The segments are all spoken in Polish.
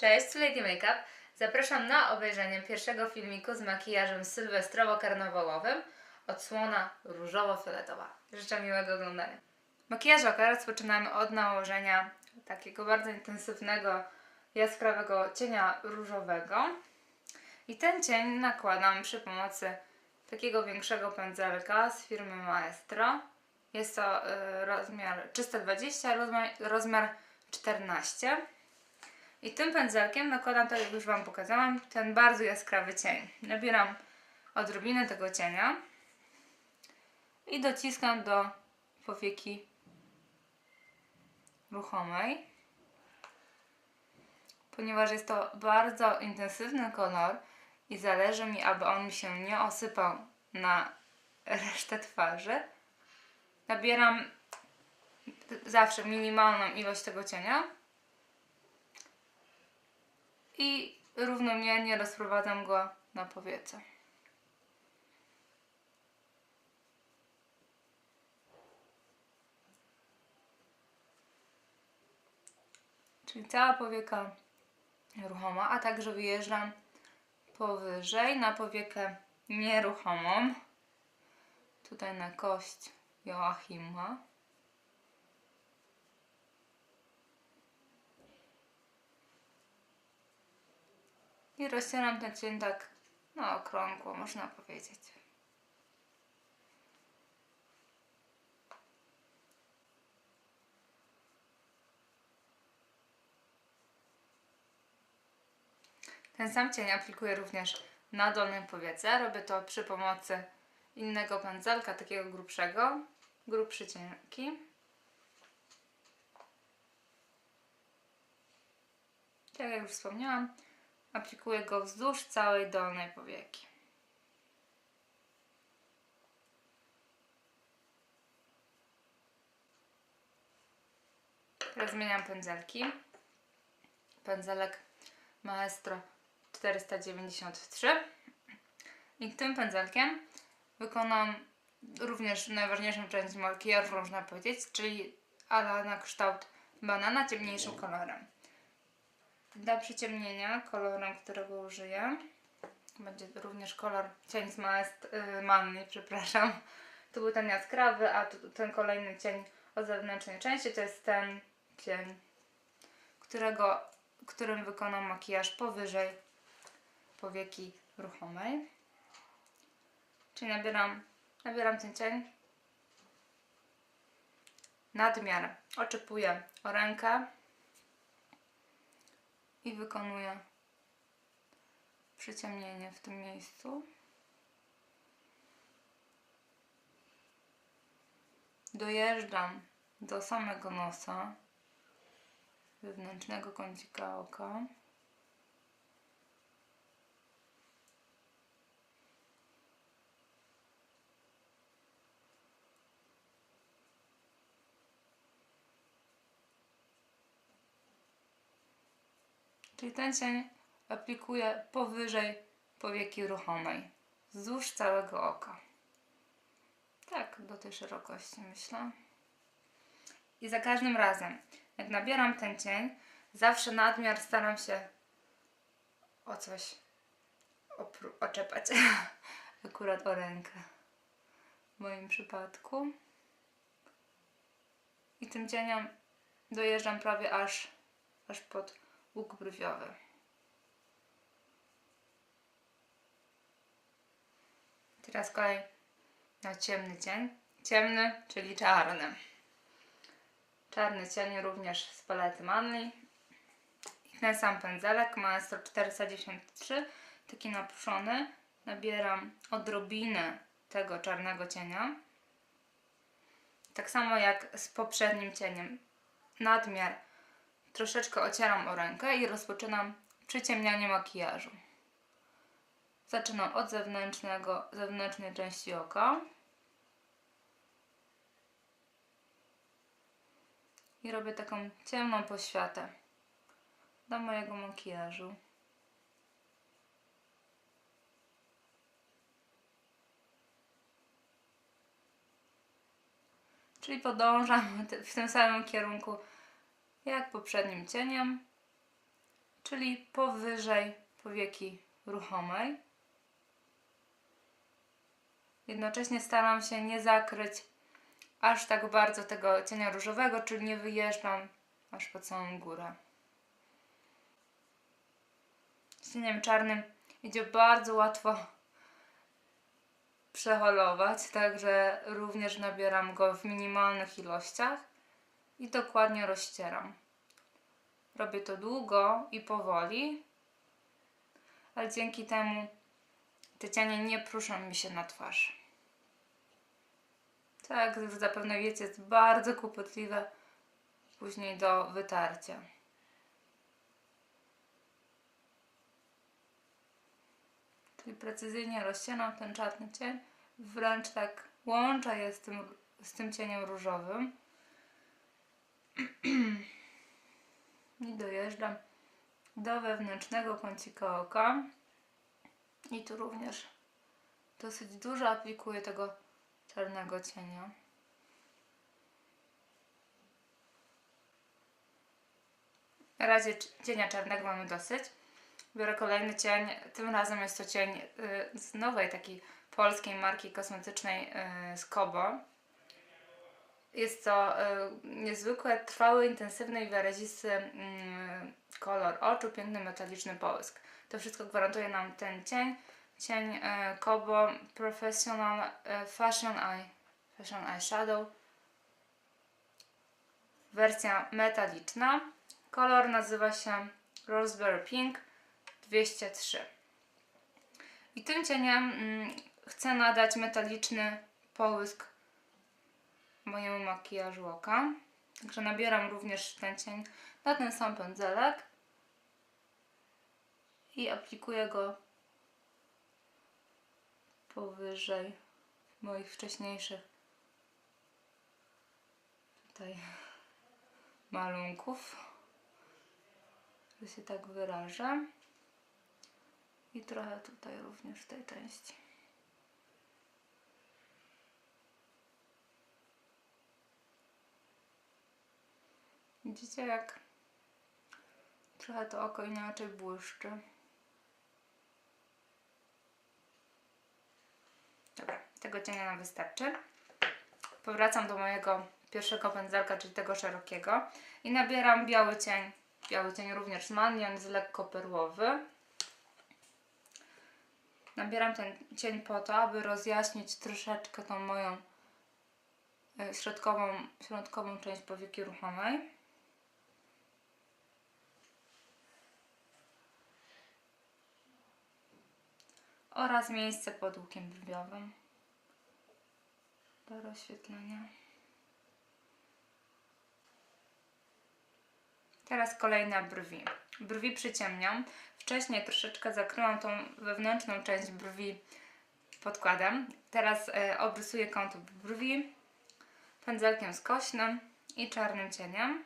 Cześć, tu Lady Makeup. Zapraszam na obejrzenie pierwszego filmiku z makijażem sylwestrowo-karnawałowym odsłona różowo-fioletowa. Życzę miłego oglądania. Makijaż oka rozpoczynamy od nałożenia takiego bardzo intensywnego, jaskrawego cienia różowego. I ten cień nakładam przy pomocy takiego większego pędzelka z firmy Maestro. Jest to y, rozmiar 320, rozmiar, rozmiar 14. I tym pędzelkiem nakładam, tak jak już Wam pokazałam, ten bardzo jaskrawy cień. Nabieram odrobinę tego cienia i dociskam do powieki ruchomej. Ponieważ jest to bardzo intensywny kolor i zależy mi, aby on mi się nie osypał na resztę twarzy, nabieram zawsze minimalną ilość tego cienia i równomiernie rozprowadzam go na powiece. Czyli cała powieka ruchoma, a także wyjeżdżam powyżej na powiekę nieruchomą. Tutaj na kość Joachima. I rozcieram ten cień tak na okrągło, można powiedzieć. Ten sam cień aplikuję również na dolnym powiece. Robię to przy pomocy innego pędzelka, takiego grubszego, grubszy cienki. Tak jak już wspomniałam, aplikuję go wzdłuż całej dolnej powieki. Teraz zmieniam pędzelki. Pędzelek Maestro 493 i tym pędzelkiem wykonam również najważniejszą część makijażu, można powiedzieć, czyli ala na kształt banana ciemniejszym kolorem. Dla przyciemnienia kolorem, którego użyję będzie również kolor cień z maest, yy, manny, przepraszam. Tu był ten jaskrawy, a tu, ten kolejny cień o zewnętrznej części to jest ten cień, którego, którym wykonam makijaż powyżej powieki ruchomej. Czyli nabieram, nabieram ten cień nadmiar. Oczypuję o rękę i wykonuję przyciemnienie w tym miejscu. Dojeżdżam do samego nosa, wewnętrznego kącika oka. Czyli ten cień aplikuję powyżej powieki ruchomej, wzdłuż całego oka. Tak, do tej szerokości myślę. I za każdym razem, jak nabieram ten cień, zawsze nadmiar staram się o coś oczepać. Akurat o rękę. W moim przypadku. I tym cieniem dojeżdżam prawie aż, aż pod łuk brwiowy. Teraz kolej na ciemny cień. Ciemny, czyli czarny. Czarny cień również z palety Manly. I ten sam pędzelek, Maestro 493, taki napuszony. Nabieram odrobinę tego czarnego cienia. Tak samo jak z poprzednim cieniem. Nadmiar troszeczkę ocieram o rękę i rozpoczynam przyciemnianie makijażu. Zaczynam od zewnętrznego, zewnętrznej części oka. I robię taką ciemną poświatę do mojego makijażu. Czyli podążam w tym samym kierunku jak poprzednim cieniem, czyli powyżej powieki ruchomej. Jednocześnie staram się nie zakryć aż tak bardzo tego cienia różowego, czyli nie wyjeżdżam aż po całą górę. Z cieniem czarnym idzie bardzo łatwo przeholować, także również nabieram go w minimalnych ilościach i dokładnie rozcieram. Robię to długo i powoli, ale dzięki temu te cienie nie pruszą mi się na twarz. Tak, zapewne wiecie, jest bardzo kłopotliwe później do wytarcia. Czyli precyzyjnie rozcienam ten czarny cień, wręcz tak łączę je z tym, z tym cieniem różowym. I dojeżdżam do wewnętrznego kącika oka. I tu również dosyć dużo aplikuję tego czarnego cienia. Na razie cienia czarnego mamy dosyć. Biorę kolejny cień. Tym razem jest to cień y, z nowej takiej polskiej marki kosmetycznej y, z Kobo. Jest to y, niezwykle trwały, intensywny i wyrazisty mm, kolor oczu, piękny metaliczny połysk. To wszystko gwarantuje nam ten cień. Cień Kobo Professional Fashion Eye Fashion Eyeshadow. Wersja metaliczna. Kolor nazywa się Raspberry Pink 203. I tym cieniem mm, chcę nadać metaliczny połysk mojemu makijażu oka. Także nabieram również ten cień na ten sam pędzelek i aplikuję go powyżej moich wcześniejszych tutaj malunków, że się tak wyrażę. I trochę tutaj również w tej części. Widzicie jak trochę to oko inaczej błyszczy. Dobra, tego cienia nam wystarczy. Powracam do mojego pierwszego pędzelka, czyli tego szerokiego i nabieram biały cień. Biały cień również z Manni, on jest lekko perłowy. Nabieram ten cień po to, aby rozjaśnić troszeczkę tą moją e, środkową, środkową część powieki ruchomej. Oraz miejsce pod łukiem brwiowym do rozświetlenia. Teraz kolejne brwi. Brwi przyciemniam. Wcześniej troszeczkę zakryłam tą wewnętrzną część brwi podkładem. Teraz e, obrysuję kontur brwi pędzelkiem skośnym i czarnym cieniem.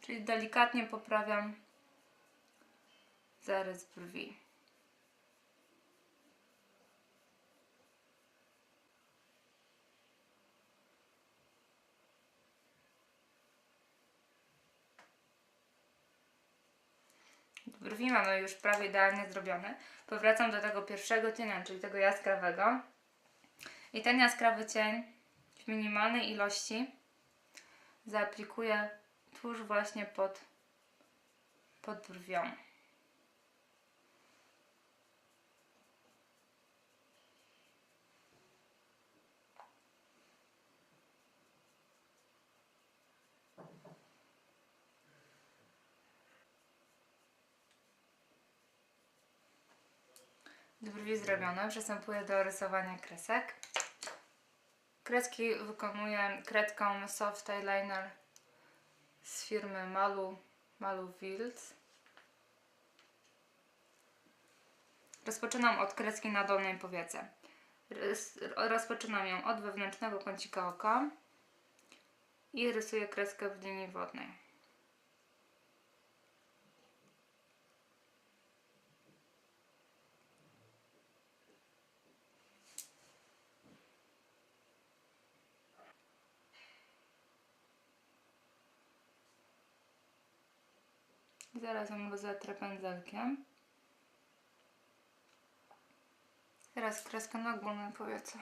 Czyli delikatnie poprawiam zarys brwi. Brwi mamy już prawie idealnie zrobione. Powracam do tego pierwszego cienia, czyli tego jaskrawego. I ten jaskrawy cień w minimalnej ilości zaaplikuję tuż właśnie pod, pod brwią. Brwi zrobione, przystępuję do rysowania kresek. Kreski wykonuję kredką Soft Eyeliner z firmy Malu, Malu Wild. Rozpoczynam od kreski na dolnej powiece. Rozpoczynam ją od wewnętrznego kącika oka i rysuję kreskę w linii wodnej. Zaraz ją rozetrę pędzelkiem. Teraz kreskę na ogólne powietrze.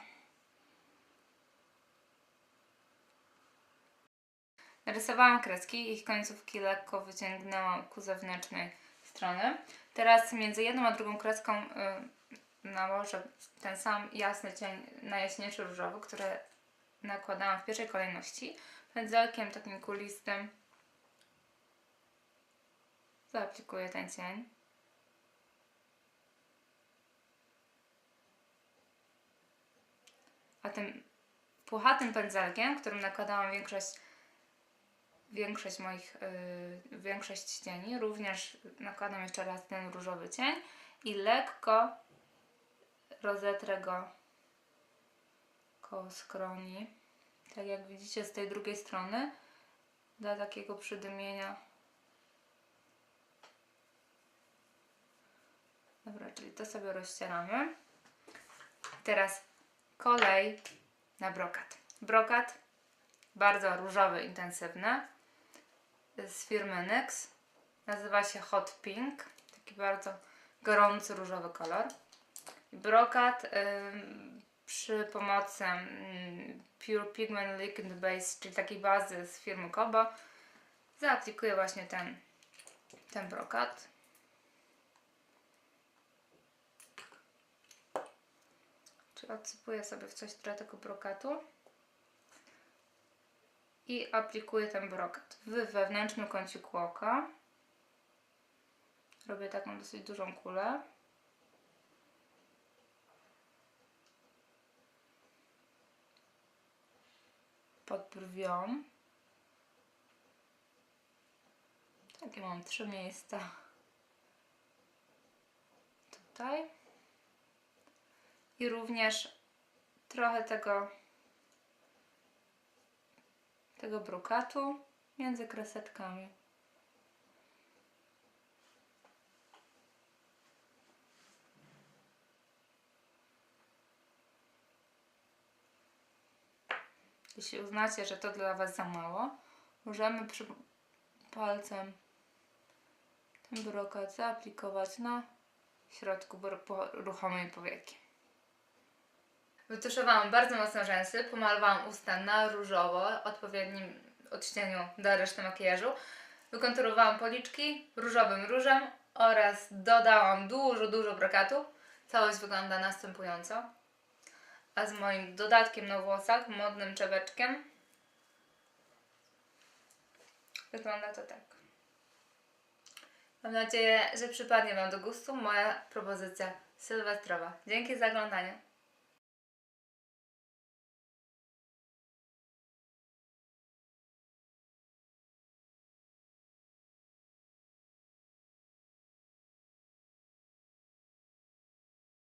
Narysowałam kreski, ich końcówki lekko wyciągnęłam ku zewnętrznej strony. Teraz między jedną a drugą kreską y, nałożę ten sam jasny cień najjaśniejszy różowy, który nakładałam w pierwszej kolejności. Pędzelkiem takim kulistym zaaplikuję ten cień. A tym puchatym pędzelkiem, którym nakładałam większość większość moich, yy, większość cieni. Również nakładam jeszcze raz ten różowy cień i lekko rozetrę go koło skroni. Tak jak widzicie z tej drugiej strony dla takiego przydymienia. Dobra, czyli to sobie rozcieramy. Teraz kolej na brokat. Brokat bardzo różowy, intensywny z firmy NYX. Nazywa się Hot Pink. Taki bardzo gorący różowy kolor. Brokat przy pomocy ym, Pure Pigment Liquid Base, czyli takiej bazy z firmy Kobo, zaaplikuję właśnie ten, ten brokat. Czyli odsypuję sobie w coś trochę tego brokatu i aplikuję ten brokat w wewnętrznym kąciku oka. Robię taką dosyć dużą kulę. Pod brwią. Takie mam trzy miejsca. Tutaj. I również trochę tego tego brokatu między kreseczkami. Jeśli uznacie, że to dla Was za mało, możemy przy palcem ten brokat zaaplikować na środku ruchomej powieki. Wytuszowałam bardzo mocno rzęsy, pomalowałam usta na różowo, odpowiednim odcieniu do reszty makijażu. Wykonturowałam policzki różowym różem oraz dodałam dużo, dużo brokatu. Całość wygląda następująco. A z moim dodatkiem na włosach, modnym czebeczkiem, wygląda to tak. Mam nadzieję, że przypadnie Wam do gustu moja propozycja sylwestrowa. Dzięki za oglądanie.